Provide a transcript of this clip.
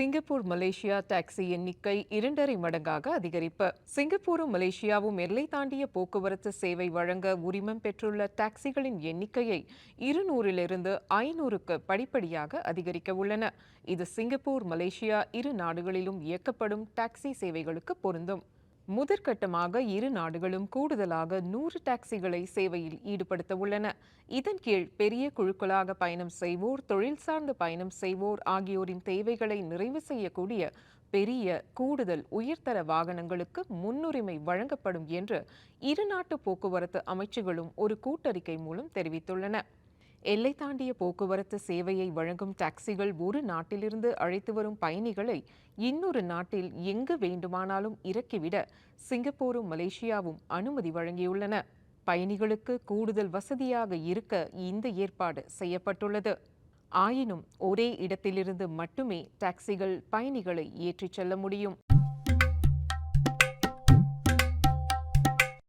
Singapore Malaysia taxi எண்ணிக்கை இரண்டரை மடங்காக அதிகரிப்பு. சிங்கப்பூரும் மலேசியாவும் எல்லை தாண்டிய போக்குவரத்து சேவை வழங்க உரிமம் பெற்றுள்ள டாக்ஸிகளின் எண்ணிக்கையை இருநூறிலிருந்து ஐநூறுக்கு படிப்படியாக அதிகரிக்க உள்ளன. இது சிங்கப்பூர் மலேசியா இரு நாடுகளிலும் இயக்கப்படும் டாக்ஸி சேவைகளுக்கு பொருந்தும். முதற்கட்டமாக இரு நாடுகளும் கூடுதலாக நூறு டாக்ஸிகளை சேவையில் ஈடுபடுத்த உள்ளன. இதன் கீழ் பெரிய குழுக்களாக பயணம் செய்வோர் தொழில் சார்ந்து பயணம் செய்வோர் ஆகியோரின் தேவைகளை நிறைவு செய்யக்கூடிய பெரிய கூடுதல் உயர்தர வாகனங்களுக்கு முன்னுரிமை வழங்கப்படும் என்று இரு நாட்டு போக்குவரத்து அமைச்சுகளும் ஒரு கூட்டறிக்கை மூலம் தெரிவித்துள்ளன. எல்லை தாண்டிய போக்குவரத்து சேவையை வழங்கும் டாக்ஸிகள் ஒரு நாட்டிலிருந்து அழைத்து வரும் பயணிகளை இன்னொரு நாட்டில் எங்கு வேண்டுமானாலும் இறக்கிவிட சிங்கப்பூரும் மலேசியாவும் அனுமதி வழங்கியுள்ளன. பயணிகளுக்கு கூடுதல் வசதியாக இருக்க இந்த ஏற்பாடு செய்யப்பட்டுள்ளது. ஆயினும் ஒரே இடத்திலிருந்து மட்டுமே டாக்ஸிகள் பயணிகளை ஏற்றிச் செல்ல முடியும்.